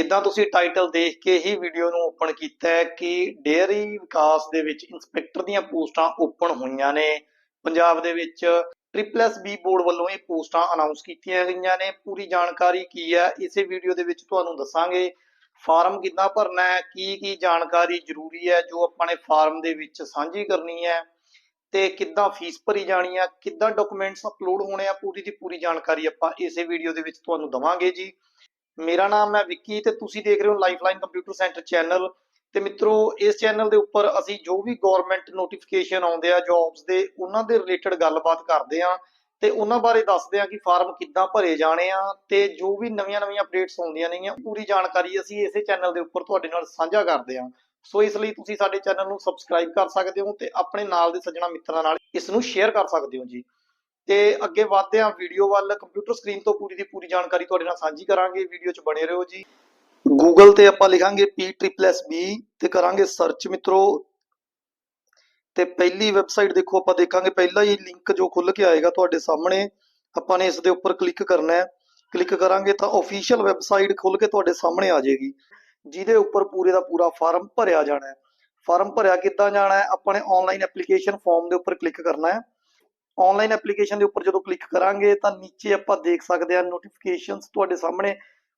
ਜਿੱਦਾਂ ਤੁਸੀਂ ਟਾਈਟਲ ਦੇਖ ਕੇ ਹੀ ਵੀਡੀਓ ਨੂੰ ਓਪਨ ਕੀਤਾ ਹੈ ਕਿ ਡੇਅਰੀ ਵਿਕਾਸ ਦੇ ਵਿੱਚ ਇੰਸਪੈਕਟਰ ਦੀਆਂ ਪੋਸਟਾਂ ਓਪਨ ਹੋਈਆਂ ਨੇ। ਪੰਜਾਬ ਦੇ ਵਿੱਚ ਟ੍ਰਿਪਲ ਬੀ ਬੋਰਡ ਵੱਲੋਂ ਇਹ ਪੋਸਟਾਂ ਅਨਾਉਂਸ ਕੀਤੀਆਂ ਗਈਆਂ ਨੇ। ਪੂਰੀ ਜਾਣਕਾਰੀ ਕੀ ਹੈ, ਇਸੇ ਵੀਡੀਓ ਦੇ ਵਿੱਚ ਤੁਹਾਨੂੰ ਦੱਸਾਂਗੇ। ਫਾਰਮ ਕਿੱਦਾਂ ਭਰਨਾ ਹੈ, ਕੀ ਕੀ ਜਾਣਕਾਰੀ ਜ਼ਰੂਰੀ ਹੈ, ਜੋ ਆਪਾਂ ਨੇ ਫਾਰਮ ਦੇ ਵਿੱਚ ਸਾਂਝੀ ਕਰਨੀ ਹੈ ਤੇ ਕਿੱਦਾਂ ਫੀਸ ਭਰੀ ਜਾਣੀ ਆ ਕਿੱਦਾਂ ਡਾਕੂਮੈਂਟਸ ਅਪਲੋਡ ਹੋਣੇ ਆ, ਪੂਰੀ ਦੀ ਪੂਰੀ ਜਾਣਕਾਰੀ ਆਪਾਂ ਇਸੇ ਵੀਡੀਓ ਦੇ ਵਿੱਚ ਤੁਹਾਨੂੰ ਦਵਾਂਗੇ ਜੀ। ਮੇਰਾ ਨਾਮ ਹੈ ਵਿੱਕੀ ਤੇ ਤੁਸੀਂ ਦੇਖ ਰਹੇ ਹੋ ਲਾਈਫਲਾਈਨ ਕੰਪਿਊਟਰ ਸੈਂਟਰ ਚੈਨਲ ਤੇ ਮਿੱਤਰੋ, ਇਸ ਚੈਨਲ ਦੇ ਉੱਪਰ ਅਸੀਂ ਜੋ ਵੀ ਗਵਰਨਮੈਂਟ ਨੋਟੀਫਿਕੇਸ਼ਨ ਆਉਂਦੇ ਆ ਜੌਬਸ ਦੇ, ਉਹਨਾਂ ਦੇ ਰਿਲੇਟਡ ਗੱਲਬਾਤ ਕਰਦੇ ਆ। ਤੇ ਉਹਨਾਂ ਬਾਰੇ ਦੱਸਦੇ ਆ ਕਿ ਫਾਰਮ ਕਿੱਦਾਂ ਭਰੇ ਜਾਣੇ ਆ ਤੇ ਜੋ ਵੀ ਨਵੀਆਂ-ਨਵੀਆਂ ਅਪਡੇਟਸ ਆਉਂਦੀਆਂ ਨੇਗੀਆਂ, ਪੂਰੀ ਜਾਣਕਾਰੀ ਅਸੀਂ ਇਸੇ ਚੈਨਲ ਦੇ ਉੱਪਰ ਤੁਹਾਡੇ ਨਾਲ ਸਾਂਝਾ ਕਰਦੇ ਆ। ਸੋ ਇਸ ਲਈ ਤੁਸੀਂ ਸਾਡੇ ਚੈਨਲ ਨੂੰ ਸਬਸਕ੍ਰਾਈਬ ਕਰ ਸਕਦੇ ਹੋ ਤੇ ਆਪਣੇ ਨਾਲ ਦੇ ਸੱਜਣਾ ਮਿੱਤਰਾਂ ਨਾਲ ਇਸ ਨੂੰ ਸ਼ੇਅਰ ਕਰ ਸਕਦੇ ਹੋ ਜੀ। ਤੇ ਅੱਗੇ ਵਧਦੇ ਹਾਂ ਵੀਡੀਓ ਵੱਲ ਕੰਪਿਊਟਰ ਸਕਰੀਨ ਤੋਂ ਪੂਰੀ ਦੀ ਪੂਰੀ ਜਾਣਕਾਰੀ ਤੁਹਾਡੇ ਨਾਲ ਸਾਂਝੀ ਕਰਾਂਗੇ ਵੀਡੀਓ 'ਚ ਬਣੇ ਰਹੋ ਜੀ। ਗੂਗਲ ਤੇ ਆਪਾਂ ਲਿਖਾਂਗੇ P+B ਤੇ ਕਰਾਂਗੇ ਸਰਚ ਮਿੱਤਰੋ। ਤੇ ਪਹਿਲੀ ਵੈਬਸਾਈਟ ਦੇਖੋ, ਆਪਾਂ ਦੇਖਾਂਗੇ ਪਹਿਲਾ ਹੀ ਲਿੰਕ ਜੋ ਖੁੱਲ ਕੇ ਆਏਗਾ ਤੁਹਾਡੇ ਸਾਹਮਣੇ, ਆਪਾਂ ਨੇ ਇਸ ਦੇ ਉੱਪਰ ਕਲਿੱਕ ਕਰਨਾ ਹੈ। ਕਲਿੱਕ ਕਰਾਂਗੇ ਤਾਂ ਅਫੀਸ਼ੀਅਲ ਵੈਬਸਾਈਟ ਖੁੱਲ ਕੇ ਤੁਹਾਡੇ ਸਾਹਮਣੇ ਆ ਜਾਏਗੀ। ਜਿਹਦੇ ਉੱਪਰ ਪੂਰੇ ਦਾ ਪੂਰਾ ਫਾਰਮ ਭਰਿਆ ਜਾਣਾ ਹੈ। ਫਾਰਮ ਭਰਿਆ ਕਿੱਦਾਂ ਜਾਣਾ ਹੈ? ਆਪਾਂ ਨੇ ਆਨਲਾਈਨ ਐਪਲੀਕੇਸ਼ਨ ਫਾਰਮ ਦੇ ਉੱਪਰ ਕਲਿੱਕ ਕਰਨਾ ਹੈ। ਆਨਲਾਈਨ ਐਪਲੀਕੇਸ਼ਨ ਦੇ ਉੱਪਰ ਜਦੋਂ ਕਲਿੱਕ ਕਰਾਂਗੇ ਤਾਂ ਨੀਚੇ ਆਪਾਂ ਦੇਖ ਸਕਦੇ ਹਾਂ ਨੋਟੀਫਿਕੇਸ਼ਨਸ ਤੁਹਾਡੇ ਸਾਹਮਣੇ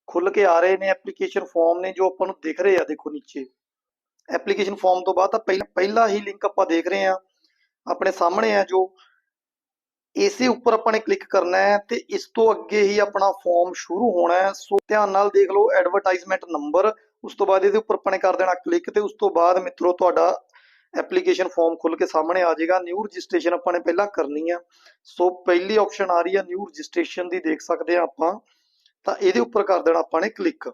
ਖੁੱਲ ਕੇ ਆ ਰਹੇ ਨੇ ਐਪਲੀਕੇਸ਼ਨ ਫਾਰਮ ਨੇ ਜੋ ਆਪਾਂ ਨੂੰ ਦਿਖ ਰਹੇ ਆ, ਦੇਖੋ ਨੀਚੇ। ਐਪਲੀਕੇਸ਼ਨ ਫਾਰਮ ਤੋਂ ਬਾਅਦ ਤਾਂ ਪਹਿਲਾ ਹੀ ਲਿੰਕ ਆਪਾਂ ਦੇਖ ਰਹੇ ਆ ਆਪਣੇ ਸਾਹਮਣੇ ਆ ਜੋ। ਇਸੇ ਉੱਪਰ ਆਪਾਂ ਨੇ ਕਲਿੱਕ ਕਰਨਾ ਹੈ ਤੇ ਇਸ ਤੋਂ ਅੱਗੇ ਹੀ ਆਪਣਾ ਫਾਰਮ ਸ਼ੁਰੂ ਹੋਣਾ ਹੈ। ਸੋ ਧਿਆਨ ਨਾਲ ਦੇਖ ਲਓ ਐਡਵਰਟਾਈਜ਼ਮੈਂਟ ਨੰਬਰ ਉਸ ਤੋਂ ਬਾਅਦ ਇਹਦੇ ਉੱਪਰ ਆਪਾਂ ਨੇ ਕਰ ਦੇਣਾ ਕਲਿੱਕ ਤੇ ਉਸ ਤੋਂ ਬਾਅਦ ਮਿੱਤਰੋ ਤੁਹਾਡਾ ਐਪਲੀਕੇਸ਼ਨ ਫਾਰਮ ਖੁੱਲ ਕੇ ਸਾਹਮਣੇ ਆ ਜਾਏਗਾ। ਨਿਊ ਰਜਿਸਟ੍ਰੇਸ਼ਨ ਆਪਾਂ ਨੇ ਪਹਿਲਾਂ ਕਰਨੀ ਆ। ਸੋ ਪਹਿਲੀ ਆਪਸ਼ਨ ਆ ਰਹੀ ਆ ਨਿਊ ਰਜਿਸਟ੍ਰੇਸ਼ਨ ਦੀ, ਦੇਖ ਸਕਦੇ ਆ ਆਪਾਂ। ਤਾਂ ਇਹਦੇ ਉੱਪਰ ਕਰ ਦੇਣਾ ਆਪਾਂ ਨੇ ਕਲਿੱਕ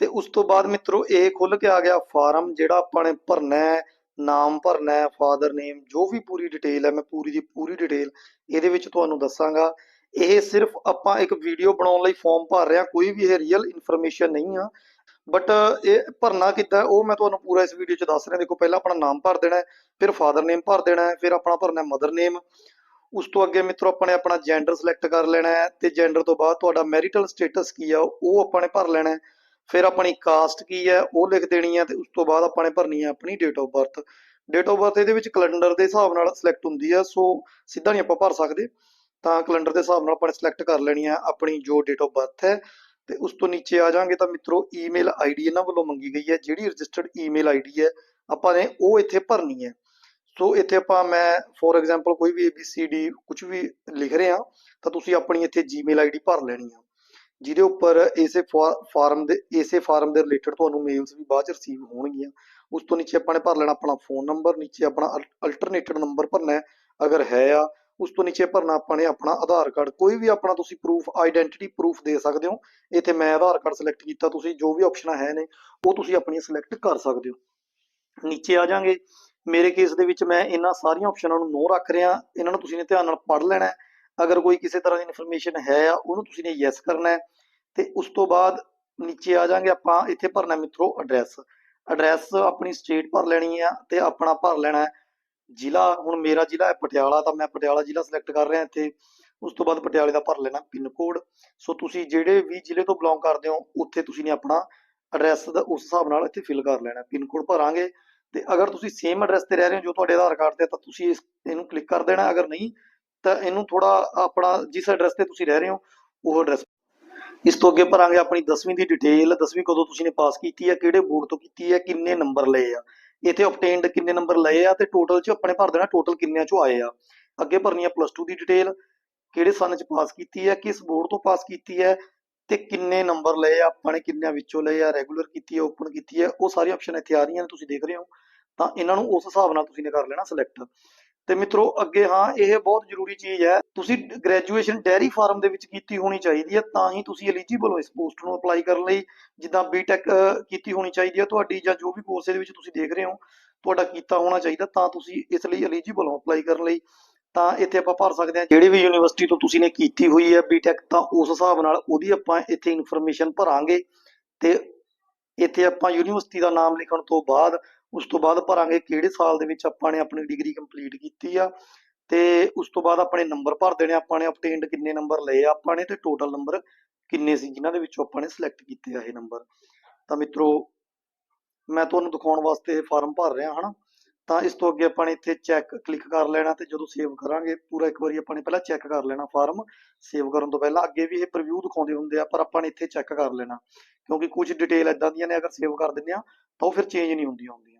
ਤੇ ਉਸ ਤੋਂ ਬਾਅਦ ਮਿੱਤਰੋ, ਇਹ ਖੁੱਲ ਕੇ ਆ ਗਿਆ ਫਾਰਮ ਜਿਹੜਾ ਆਪਾਂ ਨੇ ਭਰਨਾ ਹੈ, ਨਾਮ ਭਰਨਾ ਹੈ ਫਾਦਰ ਨੇਮ ਜੋ ਵੀ ਪੂਰੀ ਡਿਟੇਲ ਹੈ, ਮੈਂ ਪੂਰੀ ਦੀ ਪੂਰੀ ਡਿਟੇਲ ਇਹਦੇ ਵਿੱਚ ਤੁਹਾਨੂੰ ਦੱਸਾਂਗਾ। ਇਹ ਸਿਰਫ ਆਪਾਂ ਇੱਕ ਵੀਡੀਓ ਬਣਾਉਣ ਲਈ ਫਾਰਮ ਭਰ ਰਹੇ ਕੋਈ ਵੀ ਇਹ ਰੀਅਲ ਇਨਫੋਰਮੇਸ਼ਨ ਨਹੀਂ ਆ। ਬਟ ਇਹ ਭਰਨਾ ਕਿੱਦਾਂ ਉਹ ਮੈਂ ਤੁਹਾਨੂੰ ਪੂਰਾ ਇਸ ਵੀਡੀਓ 'ਚ ਦੱਸ ਰਿਹਾ। ਦੇਖੋ, ਪਹਿਲਾਂ ਆਪਣਾ ਨਾਮ ਭਰ ਦੇਣਾ ਹੈ, ਫਿਰ ਫਾਦਰ ਨੇਮ ਭਰ ਦੇਣਾ ਹੈ, ਫਿਰ ਆਪਣਾ ਭਰਨਾ ਹੈ ਮਦਰ ਨੇਮ ਉਸ ਤੋਂ ਅੱਗੇ ਮਿੱਤਰੋ ਆਪਾਂ ਨੇ ਆਪਣਾ ਜੈਂਡਰ ਸਿਲੈਕਟ ਕਰ ਲੈਣਾ ਹੈ ਤੇ ਜੈਂਡਰ ਤੋਂ ਬਾਅਦ ਤੁਹਾਡਾ ਮੈਰਿਟਲ ਸਟੇਟਸ ਕੀ ਆ, ਉਹ ਆਪਾਂ ਨੇ ਭਰ ਲੈਣਾ ਹੈ। ਫਿਰ ਆਪਣੀ ਕਾਸਟ ਕੀ ਹੈ, ਉਹ ਲਿਖ ਦੇਣੀ ਹੈ ਤੇ ਉਸ ਤੋਂ ਬਾਅਦ ਆਪਾਂ ਨੇ ਭਰਨੀ ਹੈ ਆਪਣੀ date of birth date of birth ਇਹਦੇ ਵਿੱਚ ਕੈਲੰਡਰ ਦੇ ਹਿਸਾਬ ਨਾਲ ਸਿਲੈਕਟ ਹੁੰਦੀ ਹੈ, ਸੋ ਸਿੱਧਾ ਨਹੀਂ ਆਪਾਂ ਭਰ ਸਕਦੇ। ਤਾਂ ਕੈਲੰਡਰ ਦੇ ਹਿਸਾਬ ਨਾਲ ਆਪਾਂ ਨੇ ਸਿਲੈਕਟ ਕਰ ਲੈਣੀ ਹੈ ਆਪਣੀ ਜੋ ਡੇਟ ਆਫ ਬਰਥ ਹੈ। ਤੇ ਉਸ ਤੋਂ ਨੀਚੇ ਆ ਜਾਾਂਗੇ ਤਾਂ ਮਿੱਤਰੋ ਈਮੇਲ ਆਈਡੀ ਇਹਨਾਂ ਵੱਲੋਂ ਮੰਗੀ ਗਈ ਹੈ, ਜਿਹੜੀ ਰਜਿਸਟਰਡ ਈਮੇਲ ਆਈਡੀ ਹੈ, ਆਪਾਂ ਨੇ ਉਹ ਇੱਥੇ ਭਰਨੀ ਹੈ। ਸੋ ਇੱਥੇ ਆਪਾਂ ਮੈਂ ਫੋਰ ਐਗਜ਼ਾਮਪਲ ਕੋਈ ਵੀ ABCD ਕੁਝ ਵੀ ਲਿਖ ਰਹੇ ਹਾਂ ਤਾਂ ਤੁਸੀਂ ਆਪਣੀ ਇੱਥੇ ਜੀਮੇਲ ਆਈਡੀ ਭਰ ਲੈਣੀ ਆ। ਜਿਹਦੇ ਉੱਪਰ ਇਸੇ ਫਾਰਮ ਦੇ, ਇਸੇ ਫਾਰਮ ਦੇ ਰਿਲੇਟਡ ਤੁਹਾਨੂੰ ਮੇਲਸ ਵੀ ਬਾਅਦ ਚ ਰਿਸੀਵ ਹੋਣਗੀਆਂ। ਉਸ ਤੋਂ ਨੀਚੇ ਆਪਾਂ ਨੇ ਭਰ ਲੈਣਾ ਆਪਣਾ ਫੋਨ ਨੰਬਰ ਨੀਚੇ ਆਪਣਾ ਅਲਟਰਨੇਟਡ ਨੰਬਰ ਭਰਨਾ ਹੈ, ਅਗਰ ਹੈ ਆ ਉਸ ਤੋਂ ਨੀਚੇ ਭਰਨਾ ਆਪਾਂ ਨੇ ਆਪਣਾ ਆਧਾਰ ਕਾਰਡ। ਕੋਈ ਵੀ ਆਪਣਾ ਤੁਸੀਂ ਪ੍ਰੂਫ ਆਇਡੈਂਟੀਟੀ ਪ੍ਰੂਫ ਦੇ ਸਕਦੇ ਹੋ। ਇੱਥੇ ਮੈਂ ਆਧਾਰ ਕਾਰਡ ਸਿਲੈਕਟ ਕੀਤਾ ਤੁਸੀਂ, ਜੋ ਵੀ ਆਪਸ਼ਨਾਂ ਹੈ ਨੇ, ਉਹ ਤੁਸੀਂ ਆਪਣੀਆਂ ਸਿਲੈਕਟ ਕਰ ਸਕਦੇ ਹੋ। ਨੀਚੇ ਆ ਜਾਾਂਗੇ। ਮੇਰੇ ਕੇਸ ਦੇ ਵਿੱਚ ਮੈਂ ਇਹਨਾਂ ਸਾਰੀਆਂ ਆਪਸ਼ਨਾਂ ਨੂੰ ਨੋ ਰੱਖ ਰਿਹਾ। ਇਹਨਾਂ ਨੂੰ ਤੁਸੀਂ ਨੇ ਧਿਆਨ ਨਾਲ ਪੜ੍ਹ ਲੈਣਾ ਹੈ। ਅਗਰ ਕੋਈ ਕਿਸੇ ਤਰ੍ਹਾਂ ਦੀ ਇਨਫੋਰਮੇਸ਼ਨ ਹੈ ਆ, ਉਹਨੂੰ ਤੁਸੀਂ ਨੇ ਯੈਸ ਕਰਨਾ ਹੈ। ਤੇ ਉਸ ਤੋਂ ਬਾਅਦ ਨੀਚੇ ਆ ਜਾਾਂਗੇ ਆਪਾਂ। ਇੱਥੇ ਭਰਨਾ ਮਿੱਤਰੋ ਐਡਰੈਸ ਐਡਰੈਸ ਆਪਣੀ ਸਟੇਟ ਭਰ ਲੈਣੀ ਆ ਤੇ ਆਪਣਾ ਭਰ ਲੈਣਾ ਹੈ। ਜ਼ਿਲ੍ਹਾ, ਹੁਣ ਮੇਰਾ ਜ਼ਿਲ੍ਹਾ ਹੈ ਪਟਿਆਲਾ, ਤਾਂ ਮੈਂ ਪਟਿਆਲਾ ਜ਼ਿਲ੍ਹਾ ਸਿਲੈਕਟ ਕਰ ਰਿਹਾ ਇੱਥੇ। ਉਸ ਤੋਂ ਬਾਅਦ ਪਟਿਆਲੇ ਦਾ ਭਰ ਲੈਣਾ ਪਿੰਨ ਕੋਡ ਸੋ ਤੁਸੀਂ ਜਿਹੜੇ ਵੀ ਜ਼ਿਲ੍ਹੇ ਤੋਂ ਬਿਲੋਂਗ ਕਰਦੇ ਹੋ, ਉੱਥੇ ਤੁਸੀਂ ਨੇ ਆਪਣਾ ਐਡਰੈਸ ਦਾ ਉਸ ਹਿਸਾਬ ਨਾਲ ਇੱਥੇ ਫਿਲ ਕਰ ਲੈਣਾ। ਪਿੰਨ ਕੋਡ ਭਰਾਂਗੇ ਤੇ ਅਗਰ ਤੁਸੀਂ ਸੇਮ ਐਡਰੈਸ ਤੇ ਰਹਿ ਰਹੇ ਹੋ ਜੋ ਤੁਹਾਡੇ ਆਧਾਰ ਕਾਰਡ ਤੇ ਤਾਂ ਤੁਸੀਂ ਇਸ, ਇਹਨੂੰ ਕਲਿੱਕ ਕਰ ਦੇਣਾ। ਅਗਰ ਨਹੀਂ, ਤਾਂ ਇਹਨੂੰ ਥੋੜਾ ਆਪਣਾ ਜਿਸ ਐਡਰੈਸ ਤੇ ਤੁਸੀਂ ਰਹਿ ਰਹੇ ਹੋ, ਉਹ ਐਡਰੈਸ ਇਸ ਤੋਂ ਅੱਗੇ ਭਰਾਂਗੇ ਆਪਣੀ 10ਵੀਂ ਦੀ ਡਿਟੇਲ 10ਵੀਂ ਕਦੋਂ ਤੁਸੀਂ ਨੇ ਪਾਸ ਕੀਤੀ ਹੈ, ਕਿਹੜੇ ਬੋਰਡ ਤੋਂ ਕੀਤੀ ਹੈ, ਕਿੰਨੇ ਨੰਬਰ ਲਏ ਆ। ਇੱਥੇ ਆਬਟੇਨਡ ਕਿੰਨੇ ਨੰਬਰ ਲਏ ਆ ਤੇ ਟੋਟਲ ਚ ਆਪਣੇ ਭਰ ਦੇਣਾ ਟੋਟਲ ਕਿੰਨਿਆਂ ਚੋਂ ਆਏ ਆ? ਅੱਗੇ ਭਰਨੀ ਆ ਪਲੱਸ 2 ਦੀ ਡਿਟੇਲ ਕਿਹੜੇ ਸਨ ਚ ਪਾਸ ਕੀਤੀ ਹੈ, ਕਿਸ ਬੋਰਡ ਤੋਂ ਪਾਸ ਕੀਤੀ ਹੈ ਤੇ ਕਿੰਨੇ ਨੰਬਰ ਲਏ ਆ, ਆਪਾਂ ਨੇ ਕਿੰਨਿਆਂ ਵਿੱਚੋਂ ਲਏ ਆ ਰੈਗੂਲਰ ਕੀਤੀ ਹੈ ਓਪਨ ਕੀਤੀ ਹੈ, ਉਹ ਸਾਰੀ ਆਪਸ਼ਨ ਇੱਥੇ ਆ ਰਹੀਆਂ ਨੇ, ਤੁਸੀਂ ਦੇਖ ਰਹੇ ਹੋ। ਤਾਂ ਇਹਨਾਂ ਨੂੰ ਉਸ ਹਿਸਾਬ ਨਾਲ ਤੁਸੀਂ ਨੇ ਕਰ ਲੈਣਾ ਸਿਲੈਕਟ ਤੇ ਮਿੱਤਰੋ, ਅੱਗੇ ਹਾਂ, ਇਹ ਬਹੁਤ ਜ਼ਰੂਰੀ ਚੀਜ਼ ਹੈ। ਤੁਸੀਂ ਗ੍ਰੈਜੂਏਸ਼ਨ ਡੈਰੀ ਫਾਰਮ ਦੇ ਵਿੱਚ ਕੀਤੀ ਹੋਣੀ ਚਾਹੀਦੀ ਹੈ, ਤਾਂ ਹੀ ਤੁਸੀਂ ਐਲੀਜੀਬਲ ਹੋ ਇਸ ਪੋਸਟ ਨੂੰ ਅਪਲਾਈ ਕਰਨ ਲਈ। ਜਿੱਦਾਂ ਬੀਟੈਕ ਕੀਤੀ ਹੋਣੀ ਚਾਹੀਦੀ ਹੈ ਤੁਹਾਡੀ ਜਾਂ ਜੋ ਵੀ ਕੋਰਸ ਦੇ ਵਿੱਚ ਤੁਸੀਂ ਦੇਖ ਰਹੇ ਹੋ, ਤੁਹਾਡਾ ਕੀਤਾ ਹੋਣਾ ਚਾਹੀਦਾ, ਤਾਂ ਤੁਸੀਂ ਇਸ ਲਈ ਐਲੀਜੀਬਲ ਹੋ ਅਪਲਾਈ ਕਰਨ ਲਈ। ਤਾਂ ਇੱਥੇ ਆਪਾਂ ਭਰ ਸਕਦੇ ਹਾਂ, ਜਿਹੜੀ ਵੀ ਯੂਨੀਵਰਸਿਟੀ ਤੋਂ ਤੁਸੀਂ ਨੇ ਕੀਤੀ ਹੋਈ ਹੈ ਬੀਟੈਕ ਤਾਂ ਉਸ ਹਿਸਾਬ ਨਾਲ ਉਹਦੀ ਆਪਾਂ ਇੱਥੇ ਇਨਫੋਰਮੇਸ਼ਨ ਭਰਾਂਗੇ। ਤੇ ਇੱਥੇ ਆਪਾਂ ਯੂਨੀਵਰਸਿਟੀ ਦਾ ਨਾਮ ਲਿਖਣ ਤੋਂ ਬਾਅਦ ਉਸ ਤੋਂ ਬਾਅਦ ਭਰਾਂਗੇ ਕਿਹੜੇ ਸਾਲ ਦੇ ਵਿੱਚ ਆਪਾਂ ਨੇ ਆਪਣੀ ਡਿਗਰੀ ਕੰਪਲੀਟ ਕੀਤੀ ਆ, ਤੇ ਉਸ ਤੋਂ ਬਾਅਦ ਆਪਣੇ ਨੰਬਰ ਭਰ ਦੇਣੇ, ਆਪਾਂ ਨੇ ਆਬਟੇਨਡ ਕਿੰਨੇ ਨੰਬਰ ਲਏ ਆਪਾਂ ਨੇ ਤੇ ਟੋਟਲ ਨੰਬਰ ਕਿੰਨੇ ਸੀ ਜਿਨ੍ਹਾਂ ਦੇ ਵਿੱਚੋਂ ਆਪਾਂ ਨੇ ਸਿਲੈਕਟ ਕੀਤੇ ਆ ਇਹ ਨੰਬਰ ਤਾਂ ਮਿੱਤਰੋ, ਮੈਂ ਤੁਹਾਨੂੰ ਦਿਖਾਉਣ ਵਾਸਤੇ ਇਹ ਫਾਰਮ ਭਰ ਰਿਹਾ, ਹਨਾ? ਤਾਂ ਇਸ ਤੋਂ ਅੱਗੇ ਆਪਾਂ ਨੇ ਇੱਥੇ ਚੈੱਕ ਕਲਿੱਕ ਕਰ ਲੈਣਾ ਤੇ ਜਦੋਂ ਸੇਵ ਕਰਾਂਗੇ, ਪੂਰਾ ਇੱਕ ਵਾਰੀ ਆਪਾਂ ਨੇ ਪਹਿਲਾਂ ਚੈੱਕ ਕਰ ਲੈਣਾ ਫਾਰਮ ਸੇਵ ਕਰਨ ਤੋਂ ਪਹਿਲਾਂ ਅੱਗੇ ਵੀ ਇਹ ਪ੍ਰੀਵਿਊ ਦਿਖਾਉਂਦੇ ਹੁੰਦੇ ਆ, ਪਰ ਆਪਾਂ ਨੇ ਇੱਥੇ ਚੈੱਕ ਕਰ ਲੈਣਾ, ਕਿਉਂਕਿ ਕੁਝ ਡਿਟੇਲ ਇਦਾਂ ਦੀਆਂ ਨੇ, ਅਗਰ ਸੇਵ ਕਰ ਦਿੰਦੇ ਆ ਤਾਂ ਉਹ ਫਿਰ ਚੇਂਜ ਨਹੀਂ ਹੁੰਦੀਆਂ ਹੁੰਦੀਆਂ।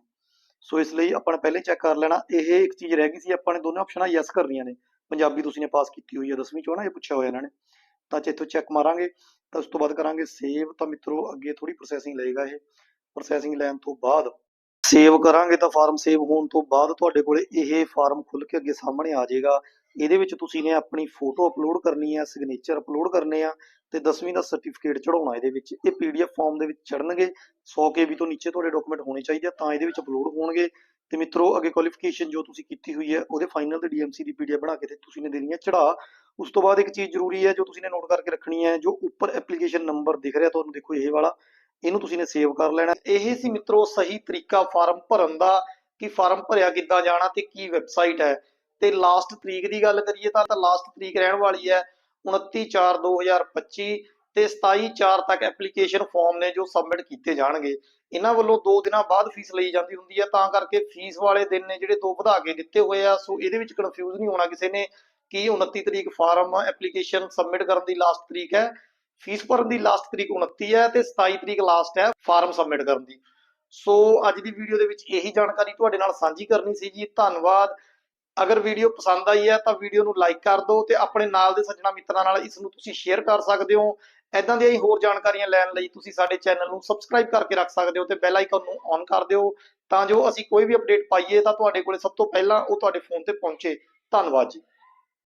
ਸੋ ਇਸ ਲਈ ਆਪਾਂ ਨੇ ਪਹਿਲੇ ਚੈੱਕ ਕਰ ਲੈਣਾ। ਇਹ ਇੱਕ ਚੀਜ਼ ਰਹਿ ਗਈ ਸੀ, ਆਪਾਂ ਨੇ ਦੋਨੇ ਆਪਸ਼ਨਾਂ ਯੈਸ ਕਰਨੀਆਂ ਨੇ। ਪੰਜਾਬੀ ਤੁਸੀਂ ਨੇ ਪਾਸ ਕੀਤੀ ਹੋਈ ਹੈ 10ਵੀਂ ਚੋਂ ਨਾ, ਇਹ ਪੁੱਛਿਆ ਹੋਇਆ ਇਹਨਾਂ ਨੇ। ਤਾਂ ਜੇ ਇੱਥੋਂ ਚੈੱਕ ਮਾਰਾਂਗੇ, ਤਾਂ ਉਸ ਤੋਂ ਬਾਅਦ ਕਰਾਂਗੇ ਸੇਵ ਤਾਂ ਮਿੱਤਰੋ, ਅੱਗੇ ਥੋੜੀ ਪ੍ਰੋਸੈਸਿੰਗ ਲਏਗਾ ਇਹ। ਪ੍ਰੋਸੈਸਿੰਗ ਲੈਣ ਤੋਂ ਬਾਅਦ ਸੇਵ ਕਰਾਂਗੇ ਤਾਂ ਫਾਰਮ ਸੇਵ ਹੋਣ ਤੋਂ ਬਾਅਦ ਤੁਹਾਡੇ ਕੋਲੇ ਇਹ ਫਾਰਮ ਖੁੱਲ ਕੇ ਅੱਗੇ ਸਾਹਮਣੇ ਆ ਜਾਏਗਾ। ਇਹਦੇ ਵਿੱਚ ਤੁਸੀਂ ਨੇ ਆਪਣੀ ਫੋਟੋ ਅਪਲੋਡ ਕਰਨੀ ਹੈ ਸਿਗਨੇਚਰ ਅਪਲੋਡ ਕਰਨੇ ਆ ਤੇ 10ਵੀਂ ਦਾ ਸਰਟੀਫਿਕੇਟ ਚੜਾਉਣਾ ਇਹਦੇ ਵਿੱਚ। ਇਹ ਪੀਡੀਐਫ ਫਾਰਮ ਦੇ ਵਿੱਚ ਚੜਨਗੇ 100 ਕੇਬੀ ਤੋਂ ਨੀਚੇ ਤੁਹਾਡੇ ਡਾਕੂਮੈਂਟ ਹੋਣੇ ਚਾਹੀਦੇ ਆ, ਤਾਂ ਇਹਦੇ ਵਿੱਚ ਅਪਲੋਡ ਹੋਣਗੇ। ਤੇ ਮਿੱਤਰੋ, ਅੱਗੇ ਕੁਆਲੀਫਿਕੇਸ਼ਨ ਜੋ ਤੁਸੀਂ ਕੀਤੀ ਹੋਈ ਹੈ, ਉਹਦੇ ਫਾਈਨਲ ਤੇ ਡੀਐਮਸੀ ਦੀ ਪੀਡੀਐਫ ਬਣਾ ਕੇ ਤੇ ਤੁਸੀਂ ਨੇ ਦੇਣੀ ਹੈ ਚੜਾ ਉਸ ਤੋਂ ਬਾਅਦ ਇੱਕ ਚੀਜ਼ ਜ਼ਰੂਰੀ ਹੈ, ਜੋ ਤੁਸੀਂ ਨੇ ਨੋਟ ਕਰਕੇ ਰੱਖਣੀ ਹੈ, ਜੋ ਉੱਪਰ ਐਪਲੀਕੇਸ਼ਨ ਨੰਬਰ ਦਿਖ ਰਿਹਾ ਤੁਹਾਨੂੰ ਦੇਖੋ ਇਹ ਵਾਲਾ, ਇਹਨੂੰ ਤੁਸੀਂ ਨੇ ਸੇਵ ਕਰ ਲੈਣਾ। ਇਹ ਸੀ ਮਿੱਤਰੋ, ਸਹੀ ਤਰੀਕਾ ਫਾਰਮ ਭਰਨ ਦਾ, ਕਿ ਫਾਰਮ ਭਰਿਆ ਕਿੱਦਾਂ ਜਾਣਾ ਤੇ ਕੀ ਵੈਬਸਾਈਟ ਹੈ। ਤੇ ਲਾਸਟ ਤਰੀਕ ਦੀ ਗੱਲ ਕਰੀਏ ਤਾਂ ਤਾਂ ਲਾਸਟ ਤਰੀਕ ਰਹਿਣ ਵਾਲੀ ਹੈ 29/4/2025 ਤੇ 27/4 ਤੱਕ ਐਪਲੀਕੇਸ਼ਨ ਫਾਰਮ ਨੇ ਜੋ ਸਬਮਿਟ ਕੀਤੇ ਜਾਣਗੇ। ਇਹਨਾਂ ਵੱਲੋਂ 2 ਦਿਨਾਂ ਬਾਅਦ ਫੀਸ ਲਈ ਜਾਂਦੀ ਹੁੰਦੀ ਹੈ, ਤਾਂ ਕਰਕੇ ਫੀਸ ਵਾਲੇ ਦਿਨ ਨੇ ਜਿਹੜੇ ਦੋ ਵਧਾ ਕੇ ਦਿੱਤੇ ਹੋਏ ਆ, ਸੋ ਇਹਦੇ ਵਿੱਚ ਕਨਫਿਊਜ਼ ਨਹੀਂ ਹੋਣਾ ਕਿਸੇ ਨੇ ਕਿ 29 ਤਰੀਕ ਫਾਰਮ ਐਪਲੀਕੇਸ਼ਨ ਸਬਮਿਟ ਕਰਨ ਦੀ ਲਾਸਟ ਤਰੀਕ ਹੈ। ਫੀਸ ਭਰਨ ਦੀ ਲਾਸਟ ਤਰੀਕ 29 ਹੈ ਤੇ 27 ਤਰੀਕ ਲਾਸਟ ਹੈ ਫਾਰਮ ਸਬਮਿਟ ਕਰਨ ਦੀ। ਸੋ ਅੱਜ ਦੀ ਵੀਡੀਓ ਦੇ ਵਿੱਚ ਇਹੀ ਜਾਣਕਾਰੀ ਤੁਹਾਡੇ ਨਾਲ ਸਾਂਝੀ ਕਰਨੀ ਸੀ ਜੀ। ਧੰਨਵਾਦ। ਅਗਰ ਵੀਡੀਓ ਪਸੰਦ ਆਈ ਹੈ ਤਾਂ ਵੀਡੀਓ ਨੂੰ ਲਾਈਕ ਕਰ ਦਿਓ ਤੇ ਆਪਣੇ ਨਾਲ ਦੇ ਸੱਜਣਾ ਮਿੱਤਰਾਂ ਨਾਲ ਇਸ ਨੂੰ ਤੁਸੀਂ ਸ਼ੇਅਰ ਕਰ ਸਕਦੇ ਹੋ। ਐਦਾਂ ਦੀਆਂ ਹੀ ਹੋਰ ਜਾਣਕਾਰੀਆਂ ਲੈਣ ਲਈ ਤੁਸੀਂ ਸਾਡੇ ਚੈਨਲ ਨੂੰ ਸਬਸਕ੍ਰਾਈਬ ਕਰਕੇ ਰੱਖ ਸਕਦੇ ਹੋ ਤੇ ਬੈਲ ਆਈਕਨ ਨੂੰ ਔਨ ਕਰ ਦਿਓ। ਤਾਂ ਜੋ ਅਸੀਂ ਕੋਈ ਵੀ ਅਪਡੇਟ ਪਾਈਏ ਤਾਂ ਤੁਹਾਡੇ ਕੋਲੇ ਸਭ ਤੋਂ ਪਹਿਲਾਂ ਉਹ ਤੁਹਾਡੇ ਫੋਨ ਤੇ ਪਹੁੰਚੇ। ਧੰਨਵਾਦ ਜੀ।